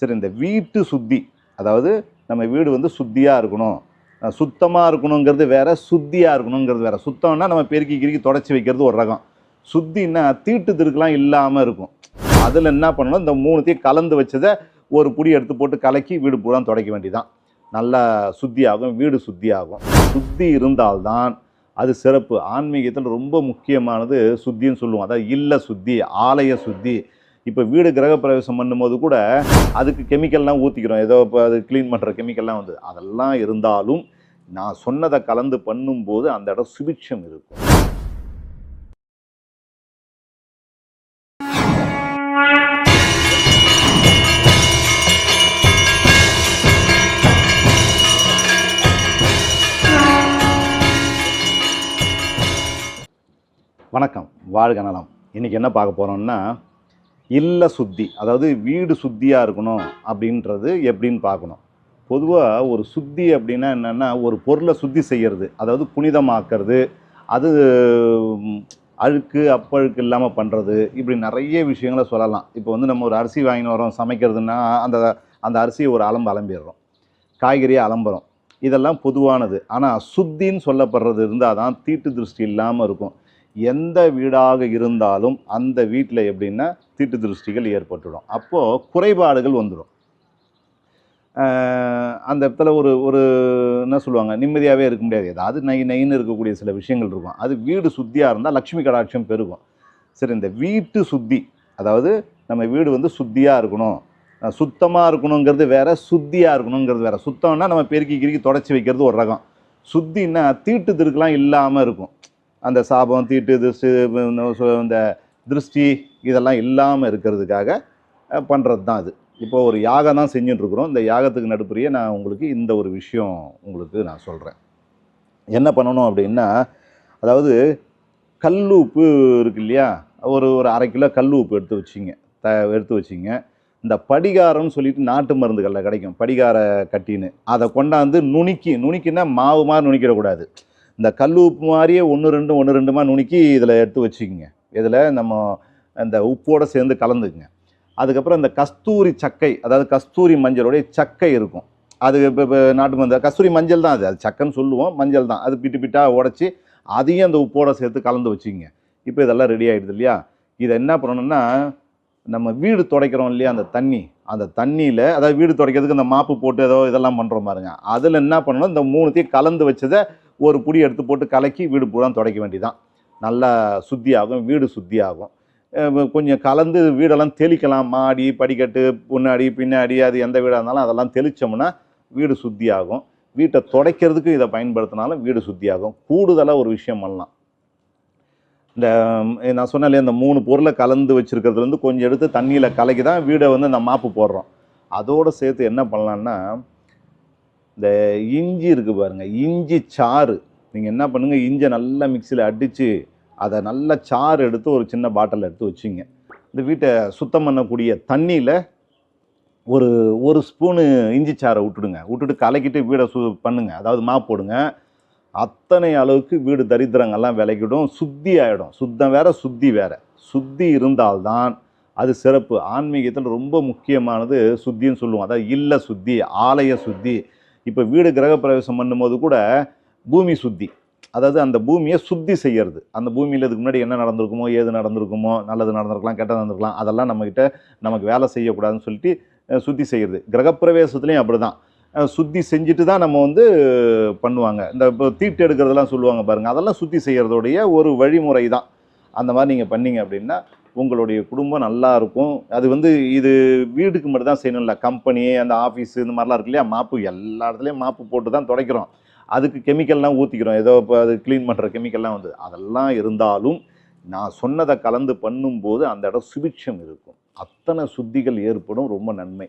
சரி இந்த வீட்டு சுத்தி அதாவது நம்ம வீடு வந்து சுத்தியாக இருக்கணும். சுத்தமாக இருக்கணுங்கிறது வேறு சுத்தியாக இருக்கணுங்கிறது வேறு. சுத்தம்னா நம்ம பெருக்கி கிருக்கி தொடச்சி வைக்கிறது ஒரு ரகம். சுத்தின்னா தீட்டு திருக்கெலாம் இல்லாமல் இருக்கும். அதில் என்ன பண்ணணும்? இந்த மூணுத்தையும் கலந்து வச்சதை ஒரு புடி எடுத்து போட்டு கலக்கி வீடு பூரா துடைக்க வேண்டிதான் நல்லா சுத்தியாகும் வீடு சுத்தியாகும். சுத்தி இருந்தால்தான் அது சிறப்பு. ஆன்மீகத்தில் ரொம்ப முக்கியமானது சுத்தின்னு சொல்லுவோம். அதாவது இல்ல சுத்தி ஆலய சுத்தி இப்போ வீடு கிரகப்பிரவேசம் பண்ணும்போது கூட அதுக்கு கெமிக்கல்லாம் ஊற்றிக்கிறோம் ஏதோ இப்போ அது க்ளீன் பண்ணுற கெமிக்கல்லாம் வந்து. அதெல்லாம் இருந்தாலும் நான் சொன்னதை கலந்து பண்ணும்போது அந்த இடம் சுபிட்சம் இருக்கும். வணக்கம். வாழ்க நலம். இன்னைக்கு என்ன பார்க்க போகிறோன்னா இல்ல சுத்தி அதாவது வீடு சுத்தியாக இருக்கணும் அப்படின்றது எப்படின்னு பார்க்கணும். பொதுவாக ஒரு சுத்தி அப்படின்னா என்னென்னா ஒரு பொருளை சுத்தி செய்கிறது அதாவது புனிதமாக்குறது அது அழுக்கு அப்பழுக்கு இல்லாமல் பண்ணுறது இப்படி நிறைய விஷயங்களை சொல்லலாம். இப்போ வந்து நம்ம ஒரு அரிசி வாங்கின்னு வரோம் சமைக்கிறதுன்னா அந்த அந்த அரிசியை ஒரு அலம்பு அலம்பிடுறோம். காய்கறியை அலம்புறோம். இதெல்லாம் பொதுவானது. ஆனால் சுத்தின்னு சொல்லப்படுறது இருந்தால் தான் தீட்டு திருஷ்டி இல்லாமல் இருக்கும். எந்த வீடாக இருந்தாலும் அந்த வீட்டில் எப்படின்னா தீட்டு திருஷ்டிகள் ஏற்பட்டுடும். அப்போது குறைபாடுகள் வந்துடும் அந்த இடத்துல ஒரு ஒரு என்ன சொல்லுவாங்க நிம்மதியாகவே இருக்க முடியாது. ஏதாவது நை நைன்னு இருக்கக்கூடிய சில விஷயங்கள் இருக்கும். அது வீடு சுத்தியாக இருந்தால் லக்ஷ்மி கடாட்சம் பெருகும். சரி இந்த வீட்டு சுத்தி அதாவது நம்ம வீடு வந்து சுத்தியாக இருக்கணும். சுத்தமாக இருக்கணுங்கிறது வேற சுத்தியாக இருக்கணுங்கிறது வேறு. சுத்தம்னா நம்ம பெருக்கி கிருக்கி தொடச்சி வைக்கிறது ஒரு ரகம். சுத்தின்னா தீட்டு திருக்கெலாம் இல்லாமல் இருக்கும். அந்த சாபம் தீட்டு திருஷ்டி இந்த திருஷ்டி இதெல்லாம் இல்லாமல் இருக்கிறதுக்காக பண்ணுறது தான் அது. இப்போ ஒரு யாகம் தான் செஞ்சுட்டுருக்குறோம். இந்த யாகத்துக்கு நடுப்புறையே நான் உங்களுக்கு இந்த ஒரு விஷயம் உங்களுக்கு நான் சொல்கிறேன் என்ன பண்ணணும் அப்படின்னா அதாவது கல் உப்பு இருக்கு இல்லையா? ஒரு ஒரு அரை கிலோ கல் உப்பு எடுத்து வச்சிங்க. த எடுத்து வச்சிங்க. இந்த படிகாரம்னு சொல்லிட்டு நாட்டு மருந்துகளில் கிடைக்கும். படிகார கட்டின்னு. அதை கொண்டாந்து நுணுக்கி நுணுக்கினா மாவு மாதிரி நுணுக்கிடக்கூடாது. இந்த கல் உப்பு மாதிரியே ஒன்று ரெண்டு ஒன்று ரெண்டுமா நுணுக்கி இதில் எடுத்து வச்சுக்கோங்க. இதில் நம்ம இந்த உப்போடு சேர்ந்து கலந்துக்குங்க. அதுக்கப்புறம் இந்த கஸ்தூரி சக்கை அதாவது கஸ்தூரி மஞ்சளுடைய சக்கை இருக்கும். அது இப்போ இப்போ நாட்டு மருந்து கஸ்தூரி மஞ்சள் தான் அது. அது சக்கைன்னு சொல்லுவோம் மஞ்சள் தான். அது பிட்டு பிட்டாக உடச்சி அதையும் அந்த உப்போட சேர்த்து கலந்து வச்சுக்கோங்க. இப்போ இதெல்லாம் ரெடி ஆகிடுது இல்லையா? இதை என்ன பண்ணணும்னா நம்ம வீடு துடைக்கிறோம் இல்லையா அந்த தண்ணி. அந்த தண்ணியில் அதாவது வீடு துடைக்கிறதுக்கு அந்த மாப்பு போட்டு ஏதோ இதெல்லாம் பண்ணுறோம் பாருங்க. அதில் என்ன பண்ணணும்? இந்த மூணுத்தையும் கலந்து வச்சதை ஒரு புடி எடுத்து போட்டு கலக்கி வீடு பூரா துடைக்க வேண்டியதான் நல்லா சுத்தியாகும் வீடு சுத்தியாகும். கொஞ்சம் கலந்து வீடெல்லாம் தெளிக்கலாம். மாடி படிக்கட்டு முன்னாடி பின்னாடி அது எந்த வீடாக இருந்தாலும் அதெல்லாம் தெளித்தோம்னா வீடு சுத்தியாகும். வீட்டை துடைக்கிறதுக்கு இதை பயன்படுத்தினாலும் வீடு சுத்தியாகும். கூடுதலாக ஒரு விஷயம் பண்ணலாம். இந்த நான் சொன்னாலே இந்த மூணு பொருளை கலந்து வச்சுருக்கிறதுலேருந்து கொஞ்சம் எடுத்து தண்ணியில் கலக்கி தான் வீடை வந்து இந்த மாப்பு போடுறோம். அதோடு சேர்த்து என்ன பண்ணலான்னா இந்த இஞ்சி இருக்குது பாருங்கள் இஞ்சி சாறு. நீங்கள் என்ன பண்ணுங்கள் இஞ்சை நல்லா மிக்சியில் அடித்து அதை நல்லா சாறு எடுத்து ஒரு சின்ன பாட்டில் எடுத்து வச்சுங்க. இந்த வீட்டை சுத்தம் பண்ணக்கூடிய தண்ணியில் ஒரு ஒரு ஸ்பூனு இஞ்சி சாறை விட்டுடுங்க. விட்டுட்டு கலக்கிட்டு வீடை சு பண்ணுங்கள் அதாவது மாப் போடுங்க. அத்தனை அளவுக்கு வீடு தரித்திரங்கள்லாம் விலகிடும் சுத்தி ஆகிடும் சுத்தம் வேற சுத்தி வேற. சுத்தி இருந்தால்தான் அது சிறப்பு. ஆன்மீகத்தில் ரொம்ப முக்கியமானது சுத்தின்னு சொல்லுவோம். அதாவது இல்ல சுத்தி ஆலய சுத்தி. இப்போ வீடு கிரகப்பிரவேசம் பண்ணும்போது கூட பூமி சுத்தி. அதாவது அந்த பூமியை சுத்தி செய்யறது. அந்த பூமியில் இதுக்கு முன்னாடி என்ன நடந்திருக்குமோ ஏது நடந்திருக்குமோ நல்லது நடந்திருக்கலாம் கெட்டது நடந்திருக்கலாம் அதெல்லாம் நம்மக்கிட்ட நமக்கு வேலை செய்யக்கூடாதுன்னு சொல்லிட்டு சுத்தி செய்கிறது கிரகப்பிரவேசத்துலேயும் அப்படி தான் சுத்தி செஞ்சுட்டு தான் நம்ம வந்து பண்ணுவாங்க. இந்த இப்போ தீட்டு எடுக்கிறதெல்லாம் சொல்லுவாங்க பாருங்கள் அதெல்லாம் சுத்தி செய்கிறதோடைய ஒரு வழிமுறை தான். அந்த மாதிரி நீங்கள் பண்ணீங்க அப்படின்னா உங்களுடைய குடும்பம் நல்லா இருக்கும். அது வந்து இது வீட்டுக்கு மட்டும் தான் செய்யணும்ல கம்பெனி அந்த ஆஃபீஸ் இந்த மாதிரிலாம் இருக்கு இல்லையா? மாப்பு எல்லா இடத்துலையும் மாப்பு போட்டு தான் துடைக்கிறோம். அதுக்கு கெமிக்கல்லாம் ஊற்றிக்கிறோம் ஏதோ இப்போ அது க்ளீன் பண்ணுற கெமிக்கல்லாம் வந்து. அதெல்லாம் இருந்தாலும் நான் சொன்னதை கலந்து பண்ணும்போது அந்த இடம் சுபிட்சம் இருக்கும். அத்தனை சுத்திகள் ஏற்படும். ரொம்ப நன்மை.